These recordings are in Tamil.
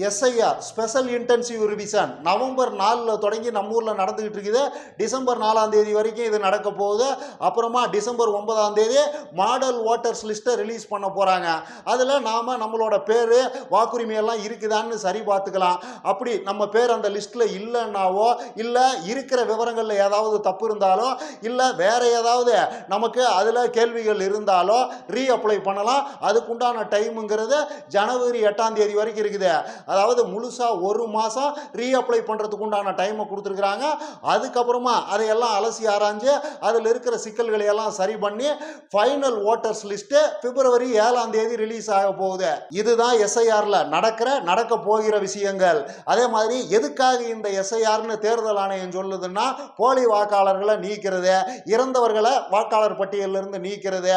SIR special intensive revision November நாலில் தொடங்கி நம்ம ஊரில் நடந்துக்கிட்டு இருக்குது. டிசம்பர் நாலாம் தேதி வரைக்கும் இது நடக்க போகுது. அப்புறமா டிசம்பர் ஒன்பதாம் தேதி மாடல் ஓட்டர்ஸ் லிஸ்ட்டை ரிலீஸ் பண்ண போகிறாங்க அதில் நாம் நம்மளோட பேர் வாக்குரிமை எல்லாம் இருக்குதான்னு சரி பார்த்துக்கலாம். அப்படி நம்ம பேர் அந்த லிஸ்ட்டில் இல்லைன்னாவோ இல்லை இருக்கிற விவரங்களில் ஏதாவது தப்பு இருந்தாலோ இல்லை வேறு ஏதாவது நமக்கு அதில் கேள்விகள் இருந்தாலோ ரீ அப்ளை பண்ணலாம். அதுக்குண்டான டைமுங்கிறது ஜனவரி எட்டாம் தேதி வரைக்கும் இருக்குது. அதாவது முழுசாக ஒரு மாதம் ரீஅப்ளை பண்ணுறதுக்கு உண்டான டைமை கொடுத்துருக்குறாங்க. அதுக்கப்புறமா அதையெல்லாம் அலசி ஆராய்ஞ்சு அதில் இருக்கிற சிக்கல்களை எல்லாம் சரி பண்ணி ஃபைனல் ஓட்டர்ஸ் லிஸ்ட்டு பிப்ரவரி ஏழாம் தேதி ரிலீஸ் ஆக போகுது. இதுதான் எஸ்ஐஆரில் நடக்கிற நடக்க போகிற விஷயங்கள். அதே மாதிரி எதுக்காக இந்த எஸ்ஐஆர்னு தேர்தல் ஆணையம் சொல்லுதுன்னா போலி வாக்காளர்களை நீக்கிறது இறந்தவர்களை வாக்காளர் பட்டியலிருந்து நீக்கிறது.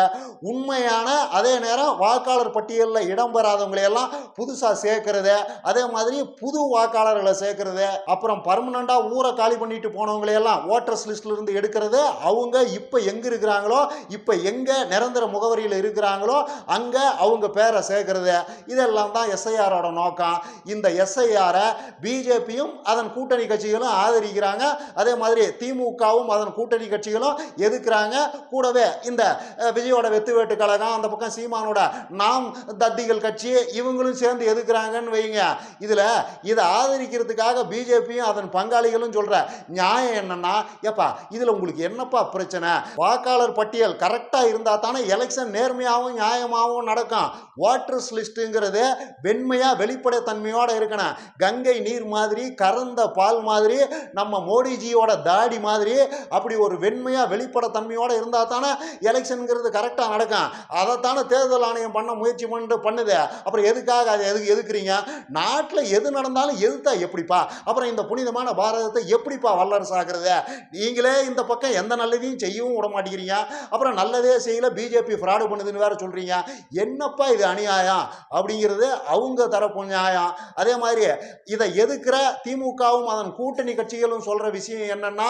உண்மையான அதே நேரம் வாக்காளர் பட்டியலில் இடம்பெறாதவங்களையெல்லாம் புதுசாக சேர்க்கிறது. அதே மாதிரி புது வாக்காளர்களை சேர்க்கறது அப்புறம் பர்மனண்டா ஊரை காலி பண்ணிட்டு போனவங்களை எல்லாம் ஓட்டர்ஸ் லிஸ்ட்ல இருந்து எடுக்கிறது அவங்க இப்போ எங்க இருக்கிறாங்களோ இப்போ எங்க நிரந்தர முகவரியில் இருக்கிறாங்களோ அங்க அவங்க பேரை சேர்க்கறது. இதெல்லாம் தான் எஸ்ஐஆரோட நோக்கம். இந்த எஸ்ஐஆரை பிஜேபியும் அதன் கூட்டணி கட்சிகளும் ஆதரிக்கிறாங்க. அதே மாதிரி திமுகவும் அதன் கூட்டணி கட்சிகளும் எதிர்க்கிறாங்க. கூடவே இந்த விஜயோட வெத்து வேட்டு கழகம் அந்த பக்கம் சீமானோட நாம் தத்திகள் கட்சி இவங்களும் சேர்ந்து எதுக்குறாங்கன்னு வைங்க. இதில் இதை ஆதரிக்கிறதுக்காக பிஜேபியும் அதன் பங்காளிகளும் சொல்கிற நியாயம் என்னன்னா ஏப்பா இதில் உங்களுக்கு என்னப்பா பிரச்சனை? வாக்காளர் பட்டியல் கரெக்டாக இருந்தால் தானே எலெக்ஷன் நேர்மையாகவும் நியாயமாகவும் நடக்கும். வாட்டர்ஸ் லிஸ்ட்டுங்கிறது வெண்மையாக வெளிப்படைத்தன்மையோடு இருக்கணும். கங்கை நீர் மாதிரி கறந்த பால் மாதிரி நம்ம மோடிஜியோட தாடி மாதிரி அப்படி ஒரு வெண்மையாக வெளிப்படைத்தன்மையோடு இருந்தால் தானே எலெக்ஷனுங்கிறது கரெக்டாக நடக்கும். அதைத்தானே தேர்தல் ஆணையம் பண்ண முயற்சி பண்ணிட்டு பண்ணுது. அப்புறம் எதுக்காக அதை எதுக்கு எதுக்குறீங்க? நாட்டில் எது நடந்தாலும் எதுத்தா எப்படிப்பா? அப்புறம் இந்த புனிதமான பாரதத்தை எப்படிப்பா வல்லரசு ஆகிறது நீங்களே இந்த பக்கம் எந்த நல்லதையும் செய்யவும் விட மாட்டேங்கிறீங்க. அப்புறம் நல்லதே செய்யல பிஜேபி ஃப்ராடு பண்ணுதுன்னு வேற சொல்கிறீங்க என்னப்பா இது அநியாயம்? அப்படிங்கிறது அவங்க தரப்பு நியாயம். அதே மாதிரி இதை எதுக்குற? திமுகவும் அதன் கூட்டணி கட்சிகளும் சொல்கிற விஷயம் என்னன்னா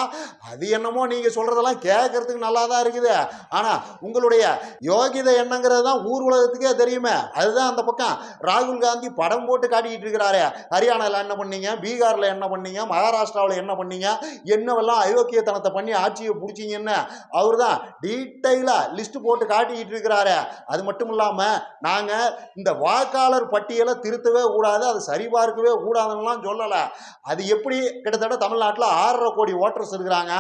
அது என்னமோ நீங்கள் சொல்கிறதெல்லாம் கேட்கறதுக்கு நல்லா தான் இருக்குது. ஆனால் உங்களுடைய யோகிதை என்னங்கிறது தான் ஊர் உலகத்துக்கே தெரியுமே. அதுதான் அந்த பக்கம் ராகுல் காந்தி படம் போட்டு காட்டி காட்டிக்கிட்டு இருக்கிறாரே ஹரியானாவில் என்ன பண்ணீங்க? பீகாரில் என்ன பண்ணீங்க? மகாராஷ்டிராவில் என்ன பண்ணீங்க? என்னவெல்லாம் அயோக்கியத்தனத்தை பண்ணி ஆட்சியை பிடிச்சிங்கன்னு அவர் தான் டீட்டெயிலாக லிஸ்ட் போட்டு காட்டிக்கிட்டு இருக்கிறாரு அது மட்டும் இல்லாமல் நாங்கள் இந்த வாக்காளர் பட்டியலை திருத்தவே கூடாது அது சரிபார்க்கவே கூடாதுன்னெலாம் சொல்லலை. அது எப்படி கிட்டத்தட்ட தமிழ்நாட்டில் ஆறரை கோடி ஓட்டர்ஸ் இருக்கிறாங்க.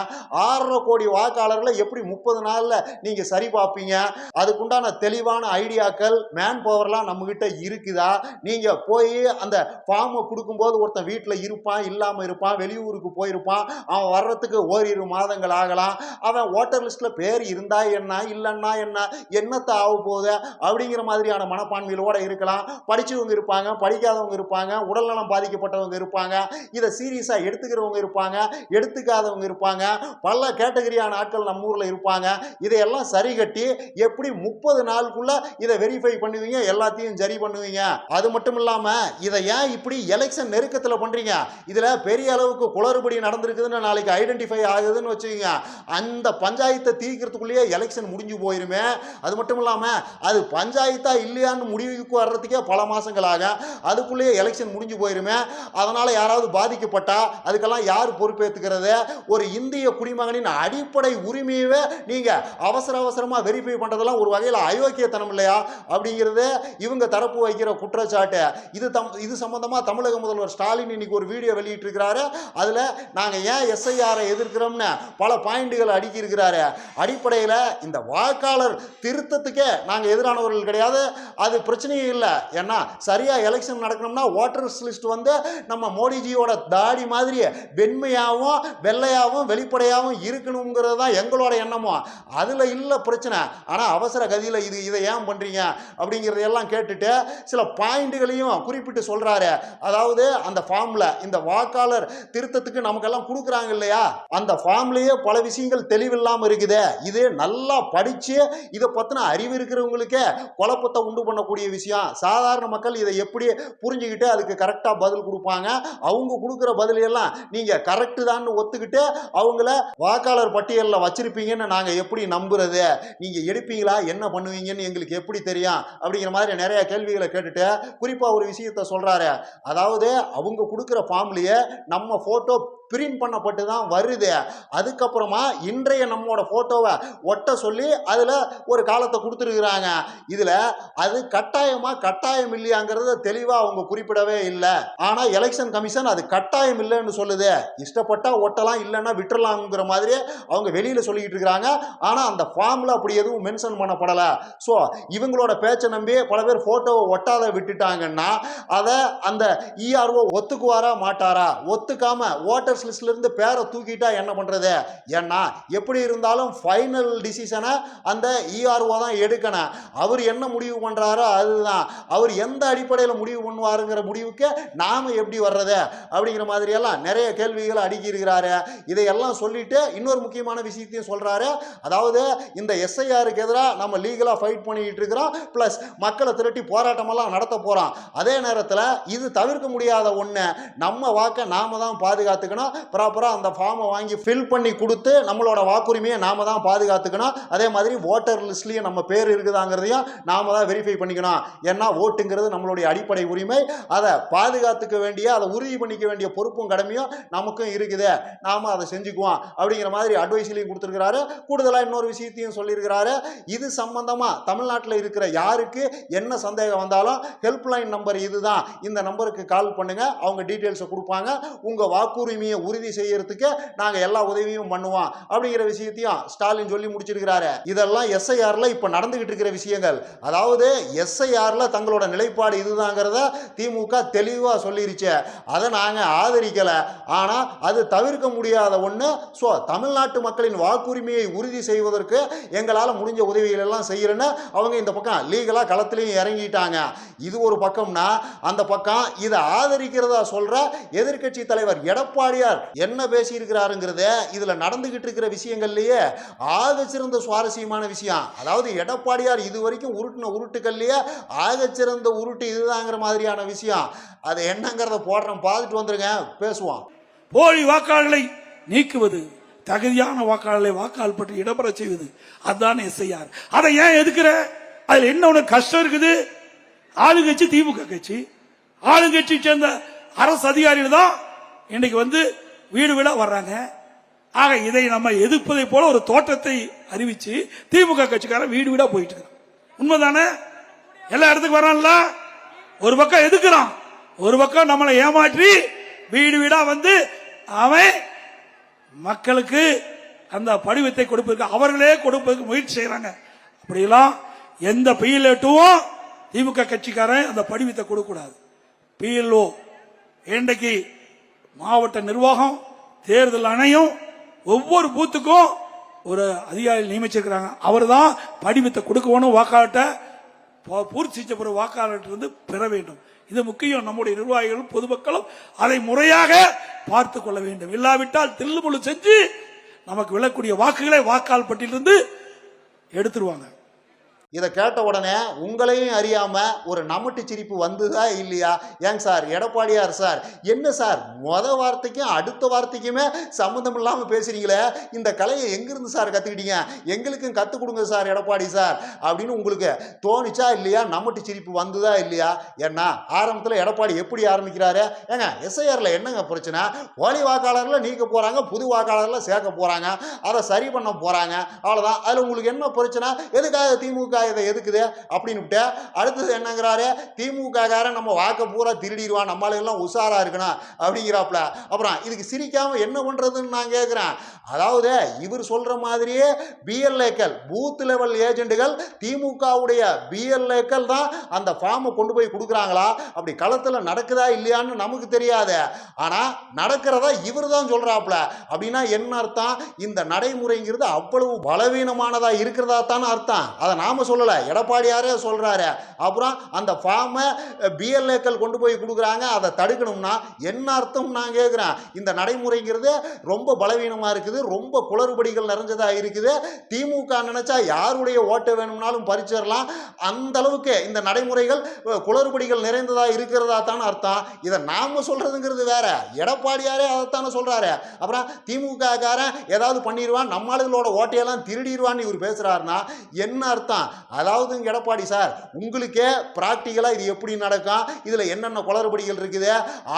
ஆறரை கோடி வாக்காளர்களை எப்படி முப்பது நாளில் நீங்கள் சரி பார்ப்பீங்க? அதுக்குண்டான தெளிவான ஐடியாக்கள் மேன் பவர்லாம் நம்மக்கிட்ட இருக்குதா? நீங்கள் போய் அந்த ஃபார்மை கொடுக்கும்போது ஒருத்தன் வீட்டில் இருப்பான் இல்லாமல் இருப்பான் வெளியூருக்கு போயிருப்பான் அவன் வர்றதுக்கு ஓரிரு மாதங்கள் ஆகலாம். அவன் ஓட்டர் லிஸ்ட்டில் பேர் இருந்தா என்ன இல்லைன்னா என்ன என்னத்தை ஆக போகுது அப்படிங்கிற மாதிரியான மனப்பான்மையிலோட இருக்கலாம். படித்தவங்க இருப்பாங்க படிக்காதவங்க இருப்பாங்க உடல்நலம் பாதிக்கப்பட்டவங்க இருப்பாங்க இதை சீரியஸாக எடுத்துக்கிறவங்க இருப்பாங்க எடுத்துக்காதவங்க இருப்பாங்க பல கேட்டகரியான ஆட்கள் நம்ம ஊரில் இருப்பாங்க. இதையெல்லாம் சரி கட்டி எப்படி முப்பது நாளுக்குள்ளே இதை வெரிஃபை பண்ணுவீங்க எல்லாத்தையும் சரி பண்ணுவீங்க? அது மட்டும் இல்லாமல் இதை ஏன் இப்படி எலெக்ஷன் நெருக்கத்தில் பண்ணுறீங்க இதில் பெரிய அளவுக்கு குளறுபடி நடந்திருக்குதுன்னு நாளைக்கு ஐடென்டிஃபை ஆகுதுன்னு வச்சுக்கோங்க. அந்த பஞ்சாயத்தை தீர்க்கிறதுக்குள்ளேயே எலெக்ஷன் முடிஞ்சு போயிருமே. அது மட்டும் இல்லாமல் அது பஞ்சாயத்தா இல்லையான்னு முடிவுக்கு வர்றதுக்கே பல மாதங்கள் ஆகும் அதுக்குள்ளேயே எலெக்ஷன் முடிஞ்சு போயிருமே. அதனால் யாராவது பாதிக்கப்பட்டா அதுக்கெல்லாம் யார் பொறுப்பேற்றுக்கிறது ஒரு இந்திய குடிமகனின் அடிப்படை உரிமையவே நீங்கள் அவசர அவசரமாக வெரிஃபை பண்ணுறதெல்லாம் ஒரு வகையில் அயோக்கியத்தனம் இல்லையா? அப்படிங்கிறது இவங்க தரப்பு வைக்கிற குற்றச்சாட்டு. இது தம் இது சம்மந்தமாக தமிழக முதல்வர் ஸ்டாலின் இன்னைக்கு ஒரு வீடியோ வெளியிட்டிருக்கிறாரு. அதில் நாங்கள் ஏன் எஸ்ஐஆரை எதிர்க்கிறோம்னு பல பாயிண்ட்டுகள் அடுக்கியிருக்கிறாரு. அடிப்படையில் இந்த வாக்காளர் திருத்தத்துக்கே நாங்கள் எதிரானவர்கள் கிடையாது. அது பிரச்சனையும் இல்லை. ஏன்னா சரியாக எலெக்ஷன் நடக்கணும்னா ஓட்டர்ஸ் லிஸ்ட் வந்து நம்ம மோடிஜியோட தாடி மாதிரி வெண்மையாகவும் வெள்ளையாகவும் வெளிப்படையாகவும் இருக்கணுங்கிறது தான் எங்களோட எண்ணமும் அதில் இல்லை பிரச்சனை. ஆனால் அவசர கதியில் இது இதை ஏன் பண்ணுறீங்க அப்படிங்கிறதையெல்லாம் கேட்டுட்டு சில பாயிண்ட்டுகளையும் குறிப்பிட்டு சொல்கிறாரு அதாவது அந்த ஃபார்மில் இந்த வாக்காளர் திருத்தத்துக்கு நமக்கெல்லாம் கொடுக்குறாங்க இல்லையா? அந்த ஃபார்ம்லேயே பல விஷயங்கள் தெளிவில்லாமல் இருக்குது. இது நல்லா படித்து இதை பற்றின அறிவு இருக்கிறவங்களுக்கே குழப்பத்தை உண்டு பண்ணக்கூடிய விஷயம். சாதாரண மக்கள் இதை எப்படி புரிஞ்சுக்கிட்டு அதுக்கு கரெக்டாக பதில் கொடுப்பாங்க? அவங்க கொடுக்குற பதில் எல்லாம் நீங்கள் கரெக்டு தான் ஒத்துக்கிட்டு அவங்கள வாக்காளர் பட்டியலில் வச்சிருப்பீங்கன்னு நாங்கள் எப்படி நம்புறது? நீங்கள் எடுப்பீங்களா? என்ன பண்ணுவீங்கன்னு எங்களுக்கு எப்படி தெரியும்? அப்படிங்கிற மாதிரி நிறைய கேள்விகளை கேட்டுட்டு குறிப்பாக ஒரு விஷயத்த சொல்கிறாரு அதாவது அவங்க கொடுக்குற ஃபார்ம்லேயே நம்ம ஃபோட்டோ பிரிண்ட் பண்ணப்பட்டு தான் வருது. அதுக்கப்புறமா இன்றைய நம்மளோட ஃபோட்டோவை ஒட்ட சொல்லி அதில் ஒரு காலத்தை கொடுத்துருக்குறாங்க. இதில் அது கட்டாயமா கட்டாயம் இல்லையாங்கிறத தெளிவாக அவங்க குறிப்பிடவே இல்லை. ஆனால் எலெக்ஷன் கமிஷன் அது கட்டாயம் இல்லைன்னு சொல்லுது. இஷ்டப்பட்டால் ஒட்டலாம் இல்லைன்னா விட்டுறலாம்ங்கிற மாதிரி அவங்க வெளியில் சொல்லிக்கிட்டு இருக்கிறாங்க ஆனால் அந்த ஃபார்மில் அப்படி எதுவும் மென்ஷன் பண்ணப்படலை. ஸோ இவங்களோட பேச்சை நம்பி பல பேர் ஃபோட்டோவை ஒட்டாத விட்டுட்டாங்கன்னா அதை அந்த இஆர்ஓ ஒத்துக்குவாரா மாட்டாரா? ஒத்துக்காம ஓட்டர்ஸ் லிஸ்ட்ல இருந்து பேரை தூக்கிட்டா என்ன பண்றது? ஏன்னா எப்படி இருந்தாலும் ஃபைனல் டிசிஷனை அந்த இஆர்ஓ தான் எடுக்கணும். அவர் என்ன முடிவு பண்றாரோ அதுதான். அவர் எந்த அடிப்படையில் முடிவு பண்ணுவாருங்கிற முடிவுக்கு நாம எப்படி வர்றது? அப்படிங்கிற மாதிரி எல்லாம் நிறைய கேள்விகளை அடுக்கி இருக்கிறாரு இதையெல்லாம் சொல்லிட்டு இன்னொரு முக்கியமான விஷயத்தையும் சொல்றாரு. அதாவது இந்த எஸ்ஐஆருக்கு எதிராக நம்ம லீகலாக ஃபைட் பண்ணிக்கிட்டு இருக்கிறோம். ப்ளஸ் மக்களை திரட்டி போராட்டமெல்லாம் நடத்த போகிறோம் அதே நேரத்தில் இது தவிர்க்க முடியாத ஒன்று நம்ம வாக்கை நாம தான் பாதுகாத்துக்கணும். ப்ராப்பராக அந்த ஃபார்மை வாங்கி ஃபில் பண்ணி கொடுத்து நம்மளோட வாக்குரிமையை நாம தான் பாதுகாத்துக்கணும். அதே மாதிரி ஓட்டர் லிஸ்ட்லேயும் நம்ம பேர் இருக்குதாங்கிறதையும் நாம தான் வெரிஃபை பண்ணிக்கணும். ஏன்னா ஓட்டுங்கிறது நம்மளுடைய அடிப்படை உரிமை. அதை பாதுகாத்துக்க வேண்டிய அதை உறுதி பண்ணிக்க வேண்டிய பொறுப்பும் கடமையும் நமக்கும் இருக்குது. நாம அதை செஞ்சுக்குவோம். அப்படிங்கிற மாதிரி அட்வைஸ்லையும் கொடுத்துருக்கிறாரு. கூடுதலாக இன்னொரு விஷயத்தையும் சொல்லியிருக்கிறாரு. இது சம்பந்தமாக தமிழ்நாட்டில் இருக்கிற யாருக்கு என்ன சந்தேகம் வந்தாலும் ஹெல்ப்லைன் நம்பர் இதுதான். இந்த நம்பருக்கு கால் பண்ணுங்க. அவங்க டீட்டெயில்ஸை கொடுப்பாங்க. உங்க வாக்குரிமையை உறுதி செய்யறதுக்கு நாங்க எல்லா உதவியும் பண்ணுவோம் அப்படிங்கிற விஷயத்தையும் ஸ்டாலின் சொல்லி முடிச்சிருக்கிறாரு. இதெல்லாம் எஸ்ஐஆர்ல இப்ப நடந்துகிட்டு இருக்கிற விஷயங்கள். அதாவது எஸ்ஐஆர்ல தங்களோட நிலைப்பாடு இதுதாங்கிறத திமுக தெளிவா சொல்லிருச்சு. அதை நாங்க ஆதரிக்கல. ஆனா அது தவிர்க்க முடியாத ஒண்ணு. ஸோ தமிழ்நாட்டு மக்களின் வாக்குரிமையை உறுதி செய்வதற்கு எங்களால் முடிஞ்ச உதவிகள் எல்லாம் செய்யறேன்னு அவங்க இந்த பக்கம் லீகலாக களத்திலையும் இறங்கிட்டாங்க. இது ஒரு பக்கம்னா அந்த பக்கம் இதை ஆதரிக்கிறதா சொல்ற எதிர்க்கட்சி தலைவர் எடப்பாடியார் என்ன பேசியிருக்கிறாருங்கிறத இதில் நடந்துகிட்டு இருக்கிற விஷயங்கள்லேயே ஆக சிறந்த சுவாரஸ்யமான விஷயம். அதாவது எடப்பாடியார் இது வரைக்கும் உருட்டின உருட்டுக்கள்லேயே ஆக சிறந்த உருட்டு இதுதாங்கிற மாதிரியான விஷயம். அது என்னங்கிறத போடுறோம் பார்த்துட்டு வந்துருங்க. பேசுவோம். போலி வாக்காளர்களை நீக்குவது தகுதியான வாக்காளர்களை வாக்காள் பற்றி இடம்பெற செய்வது அதுதான் எஸ்ஐஆர். அதை ஏன் எதுக்குற? அதில் என்ன உனக்கு கஷ்டம் இருக்குது? ஆளுங்கட்சி திமுக கட்சி. ஆளுங்கட்சி சேர்ந்த அரசு அதிகாரிகள் தான் இன்னைக்கு வந்து வீடு வீடா வர்றாங்க. ஆக இதை நம்ம எதிர்ப்பதை போல ஒரு தோற்றத்தை அறிவிச்சு திமுக கட்சிக்காரன் வீடு வீடா போயிட்டு இருக்கான். உண்மைதானே? எல்லா இடத்துக்கும் வரான்ல ஒரு பக்கம் எதுக்குறான்? ஒரு பக்கம் நம்மளை ஏமாற்றி வீடு வீடா வந்து அவன் மக்களுக்கு அந்த படிவத்தை கொடுப்பதற்கு அவர்களே கொடுப்பதற்கு முயற்சி செய்யறாங்க அப்படிலாம் எந்த பிஎல்ஏட்டுவும் திமுக கட்சிக்காரன் அந்த படிவத்தை கொடுக்க கூடாது பிஎல்ஓ இன்றைக்கு மாவட்ட நிர்வாகம் தேர்தல் ஆணையம் ஒவ்வொரு பூத்துக்கும் ஒரு அதிகாரி நியமிச்சிருக்கிறாங்க. அவர் தான் படிவத்தை கொடுக்கணும் வாக்காளர்கிட்ட ப- பூர்த்தி செய்யப்படுற வாக்காளர்கிட்ட பெற வேண்டும். இது முக்கியம். நம்முடைய நிர்வாகிகளும் பொதுமக்களும் அதை முறையாக பார்த்து கொள்ள வேண்டும். இல்லாவிட்டால் தில்லுமுள்ளு செஞ்சு நமக்கு விழக்கூடிய வாக்குகளை வாக்காள் பட்டியலிருந்து எடுத்துருவாங்க. இதை கேட்ட உடனே உங்களையும் அறியாமல் ஒரு நமட்டு சிரிப்பு வந்ததா இல்லையா? ஏங்க சார் எடப்பாடியார் சார் என்ன சார் மொத வார்த்தைக்கும் அடுத்த வார்த்தைக்குமே சம்மந்தம் இல்லாமல் பேசுகிறீங்களே இந்த கலையை எங்கேருந்து சார் கற்றுக்கிட்டீங்க எங்களுக்கும் கற்றுக் கொடுங்க சார் எடப்பாடி சார் அப்படின்னு உங்களுக்கு தோணுச்சா இல்லையா? நமட்டு சிரிப்பு வந்ததா இல்லையா? ஏன்னா ஆரம்பத்தில் எடப்பாடி எப்படி ஆரம்பிக்கிறாரு? ஏங்க எஸ்ஐஆரில் என்னங்க பிரச்சனை? போலி வாக்காளர்களை நீக்க போகிறாங்க புது வாக்காளர்களை சேர்க்க போகிறாங்க அதை சரி பண்ண போகிறாங்க அவ்வளோதான் அதில் உங்களுக்கு என்ன பிரச்சனை? எதுக்காக திமுக இதை எதுக்குது அப்படின்னு அடுத்தது என்னங்கிறாரு? திமுககாரன் நம்ம வாக்கை பூரா திருடிடுவான் நம்மளெல்லாம் உஷாராக இருக்கணும் அப்படிங்கிறாப்புல. அப்புறம் இதுக்கு சிரிக்காமல் என்ன பண்ணுறதுன்னு நான் கேட்குறேன் அதாவது இவர் சொல்கிற மாதிரியே பிஎல்ஏக்கள் பூத் லெவல் ஏஜெண்டுகள் திமுகவுடைய பிஎல்ஏக்கள் தான் அந்த ஃபார்மை கொண்டு போய் கொடுக்குறாங்களா? அப்படி களத்தில் நடக்குதா இல்லையான்னு நமக்கு தெரியாது. ஆனால் நடக்கிறதா இவர் தான் சொல்கிறாப்புல அப்படின்னா என்ன அர்த்தம்? இந்த நடைமுறைங்கிறது அவ்வளவு பலவீனமானதாக இருக்கிறதா தானே அர்த்தம். அதை நாம் சொல்லலை. எடப்பாடியாரே சொல்கிறாரு அப்புறம் அந்த ஃபார்மை பிஎல்ஏக்கள் கொண்டு போய் கொடுக்குறாங்க. அதை தடுக்கணும்னா என்ன அர்த்தம் நான் கேட்குறேன் இந்த நடைமுறைங்கிறது ரொம்ப பலவீனமாக இருக்குது. ரொம்ப குளறுபடிகள் நிறைஞ்சதாக இருக்குது. திமுக நினைச்சா யாருடைய ஓட்டை வேணும்னாலும் பறிச்சிடலாம். அந்த அளவுக்கு இந்த நடைமுறைகள் குளறுபடிகள் நிறைந்ததாக இருக்கிறதா தானே அர்த்தம். இதை நாம் சொல்கிறதுங்கிறது வேற. எடப்பாடியாரே அதைத்தானே சொல்கிறாரு அப்புறம் திமுக காரன் ஏதாவது பண்ணிடுவான். நம்ம ஆளுகளோட ஓட்டையெல்லாம் திருடிடுவான்னு இவர் பேசுகிறாருன்னா என்ன அர்த்தம்? அதாவதுங்க எடப்பாடி சார் உங்களுக்கே ப்ராக்டிக்கலாக இது எப்படி நடக்கும்? இதில் என்னென்ன குளறுபடிகள் இருக்குது?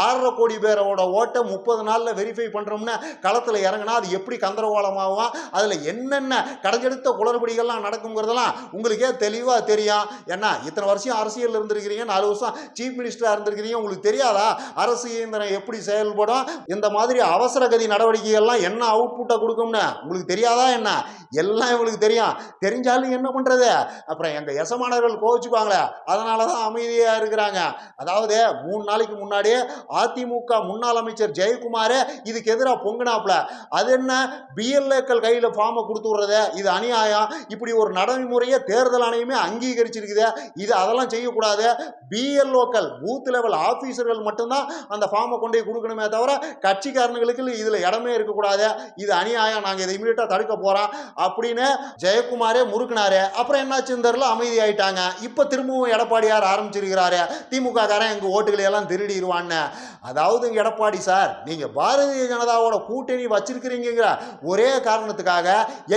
ஆறரை கோடி பேரோட ஓட்டை முப்பது நாளில் வெரிஃபை பண்ணுறோம்னு களத்தில் இறங்கினா அது எப்படி கந்தரகோலமாகும் அதில் என்னென்ன கடைஞ்செடுத்த குளறுபடிகள்லாம் நடக்குங்கிறதெல்லாம் உங்களுக்கே தெளிவாக தெரியும். ஏன்னா இத்தனை வருஷம் அரசியல் இருந்திருக்கிறீங்க நாலு வருஷம் சீஃப் மினிஸ்டராக இருந்திருக்கிறீங்க உங்களுக்கு தெரியாதா? அரசு இயந்திரம் எப்படி செயல்படும்? இந்த மாதிரி அவசர கதி நடவடிக்கைகள்லாம் என்ன அவுட்புட்டை கொடுக்கும்னு? உங்களுக்கு தெரியாதா என்ன? எல்லாம் இவங்களுக்கு தெரியும். தெரிஞ்சாலும் என்ன பண்ணுறது அப்புறம் எங்க எசமானவர்கள் கோவிச்சுக்குவாங்களே அதனால தான் அமைதியா இருக்கிறாங்க. அதாவது மூணு நாளைக்கு முன்னாடியே அதிமுக முன்னாள் அமைச்சர் ஜெயக்குமாரே இதுக்கு எதிராக பொங்குனாப்புல. அது என்ன? பிஎல்ஏக்கள் கையில் ஃபார்மை கொடுத்து விடுறது இது அநியாயம். இப்படி ஒரு நடைமுறையை தேர்தல் ஆணையமே அங்கீகரிச்சிருக்குது இது அதெல்லாம் செய்யக்கூடாது. பிஎல்ஓக்கள் பூத் லெவல் ஆஃபீஸர்கள் மட்டும்தான் அந்த ஃபார்மை கொண்டு போய் கொடுக்கணுமே தவிர கட்சிக்காரனுங்களுக்கு இதில் இடமே இருக்கக்கூடாது. இது அநியாயம். நாங்கள் இதை இமீடியட்டாக தடுக்க போகிறோம் அப்படின்னு ஜெயக்குமாரே முறுக்குனாரு. அப்புறம் என்ன? தெரியல அமைதி ஆயிட்டாங்க இப்போ திரும்பவும் எடப்பாடியார் ஆரம்பிச்சிருக்கிறாரு. திமுக காரன் எங்கள் ஓட்டுகளை எல்லாம் திருடிடுவான்னு அதாவது எடப்பாடி சார் நீங்கள் பாரதிய ஜனதாவோட கூட்டணி வச்சிருக்கிறீங்கிற ஒரே காரணத்துக்காக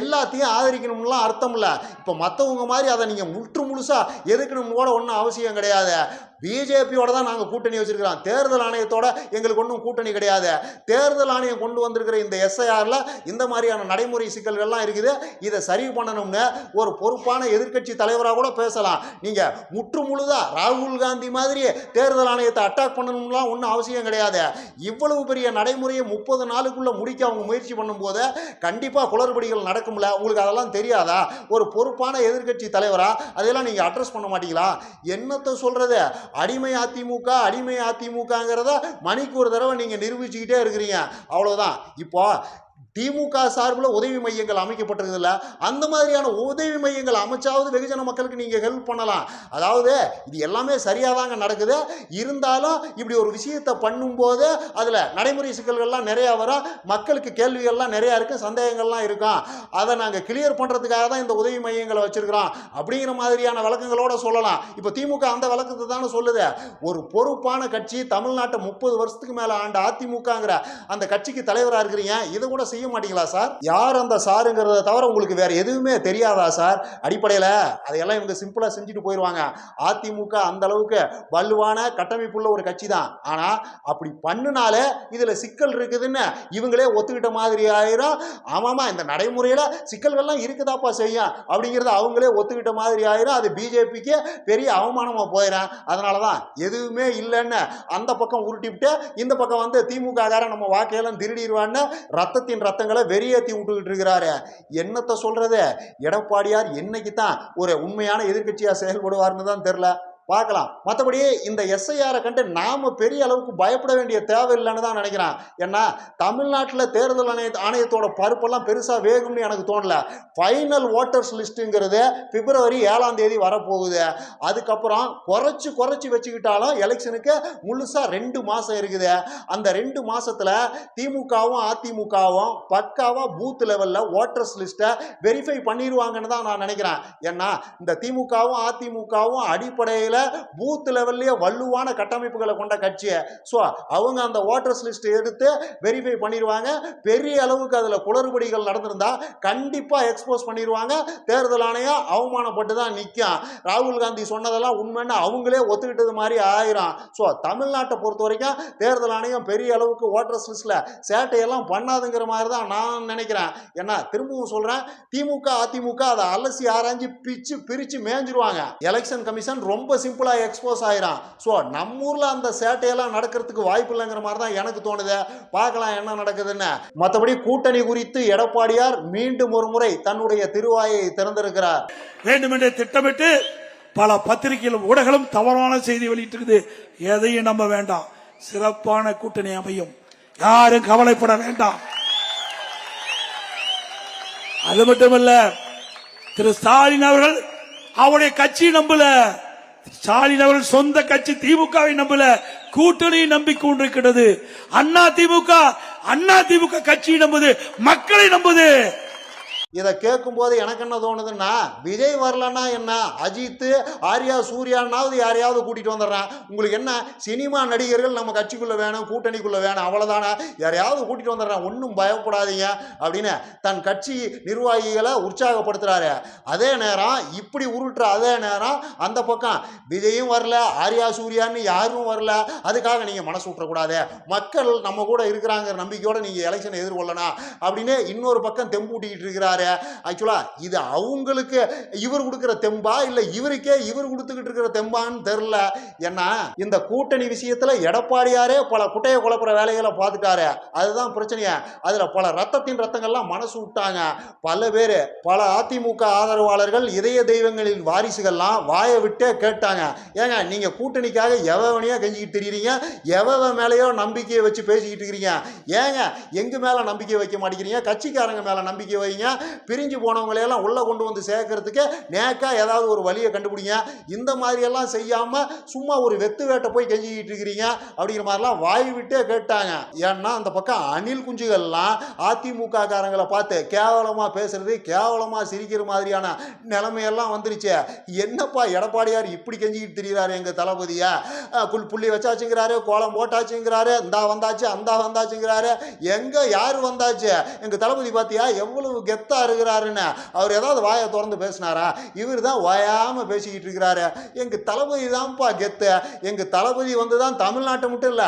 எல்லாத்தையும் ஆதரிக்கணும்லாம் அர்த்தம் இல்லை. இப்போ மற்றவங்க மாதிரி அதை நீங்கள் முற்று முழுசாக எதுக்கணும்னு கூட ஒன்றும் அவசியம் கிடையாது. பிஜேபியோட தான் நாங்கள் கூட்டணி வச்சிருக்கிறோம். தேர்தல் ஆணையத்தோட எங்களுக்கு ஒன்றும் கூட்டணி கிடையாது. தேர்தல் ஆணையம் கொண்டு வந்திருக்கிற இந்த எஸ்ஐஆரில் இந்த மாதிரியான நடைமுறை சிக்கல்கள்லாம் இருக்குது. இதை சரி பண்ணணும்னு ஒரு பொறுப்பான எதிர்க்கட்சி தலைவராக கூட பேசலாம். நீங்கள் முற்று முழுதாக ராகுல் காந்தி மாதிரி தேர்தல் ஆணையத்தை அட்டாக் பண்ணணும்லாம் ஒன்றும் அவசியம் கிடையாது. இவ்வளவு பெரிய நடைமுறையை முப்பது நாளுக்குள்ளே முடிக்க அவங்க முயற்சி பண்ணும்போது கண்டிப்பாக குளறுபடிகள் நடக்கும்ல? உங்களுக்கு அதெல்லாம் தெரியாதா? ஒரு பொறுப்பான எதிர்க்கட்சி தலைவராக அதெல்லாம் நீங்கள் அட்ரஸ் பண்ண மாட்டீங்களா? என்னத்தை சொல்கிறது அடிமை அதிமுக அடிமை அதிமுகங்கிறத மணிக்கு ஒரு தடவை நீங்கள் நிரூபிச்சுக்கிட்டே இருக்கிறீங்க. அவ்வளோதான் இப்போ திமுக சார்பில் உதவி மையங்கள் அமைக்கப்பட்டிருக்குதுல்ல? அந்த மாதிரியான உதவி மையங்கள் அமைச்சாவது வெகுஜன மக்களுக்கு நீங்கள் ஹெல்ப் பண்ணலாம். அதாவது இது எல்லாமே சரியாக தாங்க நடக்குது. இருந்தாலும் இப்படி ஒரு விஷயத்தை பண்ணும்போது அதில் நடைமுறை சிக்கல்கள்லாம் நிறையா வரும். மக்களுக்கு கேள்விகள்லாம் நிறையா இருக்கும் சந்தேகங்கள்லாம் இருக்கும். அதை நாங்கள் கிளியர் பண்ணுறதுக்காக தான் இந்த உதவி மையங்களை வச்சுருக்கிறோம். அப்படிங்கிற மாதிரியான விளக்கங்களோட சொல்லலாம். இப்போ திமுக அந்த விளக்கத்தை தானே சொல்லுது. ஒரு பொறுப்பான கட்சி தமிழ்நாட்டை முப்பது வருஷத்துக்கு மேலே ஆண்ட அதிமுகங்கிற அந்த கட்சிக்கு தலைவராக இருக்கிறீங்க. இதை கூட செய்ய மாட்டீங்களா சார்? யார் அந்த சாருங்கிறத தவிர உங்களுக்கு வேற எதுவுமே தெரியாதா சார்? அடிப்படையில் அதையெல்லாம் இவங்க சிம்பிளாக செஞ்சுட்டு போயிடுவாங்க அதிமுக அந்த அளவுக்கு வலுவான கட்டமைப்புள்ள ஒரு கட்சி தான். ஆனால் அப்படி பண்ணுனாலே இதில் சிக்கல் இருக்குதுன்னு இவங்களே ஒத்துக்கிட்ட மாதிரி ஆயிரும். ஆமாமா இந்த நடைமுறையில் சிக்கல்கள்லாம் இருக்குதாப்பா செய்யும் அப்படிங்கிறத அவங்களே ஒத்துக்கிட்ட மாதிரி ஆயிரும். அது பிஜேபிக்கு பெரிய அவமானமாக போயிடும் அதனால தான் எதுவுமே இல்லைன்னு அந்த பக்கம் உருட்டிவிட்டு இந்த பக்கம் வந்து திமுக காரன் நம்ம வாக்கையெல்லாம் திருடிடுவான்னு ரத்தத்தின் ரத்தங்களை வெறியேற்றி விட்டுக்கிட்டு இருக்கிறாரு என்னத்தை சொல்றது? எடப்பாடியார் என்னைக்கு தான் ஒரு உண்மையான எதிர்க்கட்சியாக செயல்படுவார்னு தான் தெரில. பார்க்கலாம். மற்றபடி இந்த எஸ்ஐஆரை கண்டு நாம் பெரிய அளவுக்கு பயப்பட வேண்டிய தேவையில்லைன்னு தான் நினைக்கிறேன். ஏன்னா தமிழ்நாட்டில் தேர்தல் ஆணைய ஆணையத்தோட பருப்பெல்லாம் பெருசாக வேகும்னு எனக்கு தோணல. ஃபைனல் ஓட்டர்ஸ் லிஸ்ட்டுங்கிறது பிப்ரவரி ஏழாம் தேதி வரப்போகுது. அதுக்கப்புறம் குறைச்சி குறைச்சி வச்சுக்கிட்டாலும் எலெக்ஷனுக்கு முழுசாக ரெண்டு மாதம் இருக்குது. அந்த ரெண்டு மாதத்தில் திமுகவும் அதிமுகவும் பக்காவாக பூத் லெவலில் ஓட்டர்ஸ் லிஸ்ட்டை வெரிஃபை பண்ணிடுவாங்கன்னு தான் நான் நினைக்கிறேன். ஏன்னா இந்த திமுகவும் அதிமுகவும் அடிப்படையில் பூத் லெவல்லையே வலுவான கட்டமைப்புகளை கொண்ட கட்சியை. ஸோ அவங்க அந்த ஓட்டர்ஸ் லிஸ்ட் எடுத்து வெரிஃபை பண்ணிடுவாங்க. பெரிய அளவுக்கு அதில் குளறுபடிகள் நடந்திருந்தா கண்டிப்பாக எக்ஸ்போஸ் பண்ணிடுவாங்க. தேர்தல் ஆணையம் அவமானப்பட்டு தான் நிற்கும் ராகுல் காந்தி சொன்னதெல்லாம் உண்மைன்னு அவங்களே ஒத்துக்கிட்டது மாதிரி ஆயிரும். ஸோ தமிழ்நாட்டை பொறுத்த வரைக்கும் தேர்தல் ஆணையம் பெரிய அளவுக்கு ஓட்டர்ஸ் லிஸ்ட்டில் சேட்டையெல்லாம் பண்ணாதுங்கிற மாதிரி தான் நான் நினைக்கிறேன். ஏன்னா திரும்பவும் சொல்கிறேன் திமுக அதிமுக அதை அலசி ஆராய்ஞ்சு பிச்சு பிரித்து மேஞ்சிருவாங்க எலெக்ஷன் கமிஷன் ரொம்ப சிம்பிளாக எக்ஸ்போஸ் ஆயிரும் ஸோ நம்ம ஊரில் அந்த சேட்டையெல்லாம் நடக்கிறதுக்கு வாய்ப்பு இல்லைங்கிற மாதிரி தான் எனக்கு தோணுது. பார்க்கலாம் என்ன நடக்குதுன்னு. மற்றபடி கூட்டணி குறித்து எடப்பாடியார் மீண்டும் ஒரு முறை தன்னுடைய திருவாயை திறந்திருக்கிறார். வேண்டுமென்றே திட்டமிட்டு பல பத்திரிகைகளும் ஊடகங்களும் தவறான செய்தி வெளியிட்டிருக்குது. எதையும் நம்ப வேண்டாம். சிறப்பான கூட்டணி அமையும். யாரும் கவலைப்பட வேண்டாம். அது மட்டுமல்ல திரு ஸ்டாலின் அவர்கள் அவருடைய கட்சி நம்பல. ஸ்டாலின் அவர்கள் சொந்த கட்சி திமுகவை நம்பல. கூட்டணியை நம்பி கொண்டிருக்கிறது. அண்ணா திமுக அண்ணா திமுக கட்சியை நம்புது. மக்களை நம்புது. இதை கேட்கும்போது எனக்கு என்ன தோணுதுன்னா விஜய் வரலன்னா என்ன? அஜித்து ஆர்யா சூர்யானாவது யாரையாவது கூட்டிகிட்டு வந்துடுறான். உங்களுக்கு என்ன? சினிமா நடிகர்கள் நம்ம கட்சிக்குள்ளே வேணும் கூட்டணிக்குள்ளே வேணும் அவ்வளோதானே யாரையாவது கூட்டிகிட்டு வந்துடுறான் ஒன்றும் பயப்படாதீங்க அப்படின்னு தன் கட்சி நிர்வாகிகளை உற்சாகப்படுத்துறாரு. அதே நேரம் இப்படி உருட்டுற அதே நேரம் அந்த பக்கம் விஜயும் வரல ஆர்யா சூர்யான்னு யாரும் வரல. அதுக்காக நீங்கள் மனசு விட்டுறக்கூடாது மக்கள் நம்ம கூட இருக்கிறாங்கிற நம்பிக்கையோட நீங்கள் எலெக்ஷனை எதிர்கொள்ளணும் அப்படின்னு இன்னொரு பக்கம் தெம்பூட்டிக்கிட்டு இருக்கிறாரு. ஆக்சுவலா இது அவங்களுக்கு இவர் கொடுக்குற தெம்பா? இல்ல இவருக்கே இவர் கொடுத்துக்கிட்டு இருக்கிற தெம்பான்னு தெரில ஏன்னா இந்த கூட்டணி விஷயத்துல எடப்பாடியாரே பல குட்டையை குழப்புற வேலைகளை பார்த்துட்டாரு. அதுதான் பிரச்சனையா. அதுல பல ரத்தத்தின் ரத்தங்கள்லாம் மனசு விட்டாங்க. பல பேர் பல அதிமுக ஆதரவாளர்கள் இதய தெய்வங்களின் வாரிசுகள்லாம் வாயை விட்டே கேட்டாங்க. ஏங்க நீங்க கூட்டணிக்காக எவனையோ கெஞ்சிக்கிட்டு தெரியுறீங்க எவ மேலேயோ நம்பிக்கையை வச்சு பேசிக்கிட்டு இருக்கிறீங்க? ஏங்க எங்க மேல நம்பிக்கை வைக்க மாட்டேங்கிறீங்க? கட்சிக்காரங்க மேல நம்பிக்கை வைங்க. பிரிஞ்சு போனவங்களையெல்லாம் உள்ளே கொண்டு வந்து சேர்க்கறதுக்கு நேக்கா ஏதாவது ஒரு வழியை கண்டுபிடிங்க. இந்த மாதிரியெல்லாம் செய்யாமல் சும்மா ஒரு வெத்து வேட்டை போய் கெஞ்சிக்கிட்டு இருக்கிறீங்க அப்படிங்கிற மாதிரிலாம் வாய் விட்டே கேட்டாங்க. ஏன்னா அந்த பக்கம் அணில் குஞ்சுகள்லாம் அதிமுக காரங்களை பார்த்து கேவலமாக பேசுறது கேவலமாக சிரிக்கிற மாதிரியான நிலைமையெல்லாம் வந்துருச்சு. என்னப்பா எடப்பாடியார் இப்படி கெஞ்சிக்கிட்டு திரிகிறாரு எங்கள் தளபதியை? புல் புள்ளி வச்சாச்சுங்கிறாரு கோலம் போட்டாச்சுங்கிறாரு இந்தா வந்தாச்சு அந்தா வந்தாச்சுங்கிறாரு. எங்கே யார் வந்தாச்சு? எங்கள் தளபதி பார்த்தியா? எவ்வளவு கெத்தா இருக்கிறாருன்னு. அவர் ஏதாவது வாயை திறந்து பேசினாரா? இவர் தான் ஓயாமல் பேசிக்கிட்டு இருக்கிறாரு. எங்க தளபதி தான்ப்பா கெத்து. எங்க தளபதி வந்து தான் தமிழ்நாட்டை மட்டும் இல்ல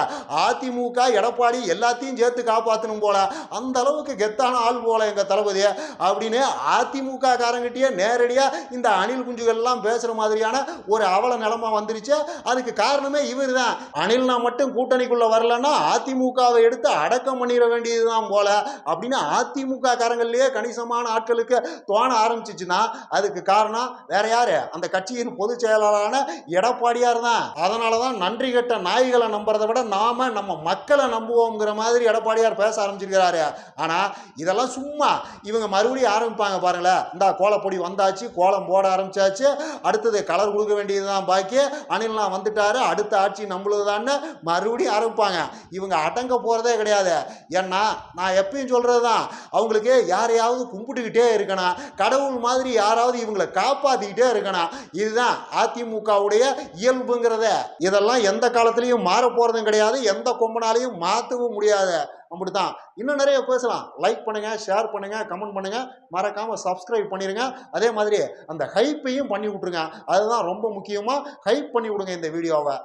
அதிமுக எடப்பாடி எல்லாத்தையும் சேர்த்து காப்பாற்றணும் போல. அந்த அளவுக்கு கெத்தான ஆள் போல எங்க தளபதி. அப்படின்னு அதிமுக காரங்கிட்டே நேரடியாக இந்த அணில் குஞ்சுகள்லாம் பேசுகிற மாதிரியான ஒரு அவல நிலமா வந்துருச்சு. அதுக்கு காரணமே இவர் தான் அணில்னா மட்டும் கூட்டணிக்குள்ளே வரலன்னா அதிமுகவை எடுத்து அடக்கம் பண்ணிட வேண்டியதுதான் போல. அப்படின்னு அதிமுக காரங்கள்லேயே கணிசமான ஆட்களுக்கு தோண ஆரம்பிச்சிச்சுன்னா அதுக்கு காரணம் வேற யாரு? அந்த கட்சியின் பொதுச் செயலாளரான எடப்பாடியார் தான். அதனால தான் நன்றி கெட்ட நாய்களை நம்புறதை விட நாம நம்ம மக்களை நம்புவோங்கிற மாதிரி எடப்பாடியார் பேச ஆரம்பிச்சிருக்கிறாரு. ஆனா இதெல்லாம் சும்மா இவங்க மறுபடியும் ஆரம்பிப்பாங்க பாருங்களேன். இந்த கோலப்பொடி வந்தாச்சு கோலம் போட ஆரம்பிச்சாச்சு அடுத்தது கலர் கொடுக்க வேண்டியதுதான் பாக்கி அணில்லாம் வந்துட்டாரு அடுத்த ஆட்சி நம்மளுதான்னு மறுபடியும் ஆரம்பிப்பாங்க. இவங்க அடங்க போறதே கிடையாது. ஏன்னா நான் எப்பயும் சொல்றதுதான் அவங்களுக்கு யாரையாவது கூப்பிட்டுக்கிட்டே இருக்கணும் கடவுள் மாதிரி யாராவது இவங்களை காப்பாத்திக்கிட்டே இருக்கணும் இதுதான் அதிமுகவுடைய இயல்புங்கிறத. இதெல்லாம் எந்த காலத்திலையும் மாற போறதும் கிடையாது. எந்த கொம்பனாலையும் மாற்றவும் முடியாது. அப்படித்தான். இன்னும் நிறைய பேசலாம். லைக் பண்ணுங்க ஷேர் பண்ணுங்க கமெண்ட் பண்ணுங்க. மறக்காம சப்ஸ்கிரைப் பண்ணிருங்க. அதே மாதிரி அந்த ஹைப்பையும் பண்ணி விட்ருங்க அதுதான் ரொம்ப முக்கியமா ஹைப் பண்ணி விடுங்க இந்த வீடியோவை.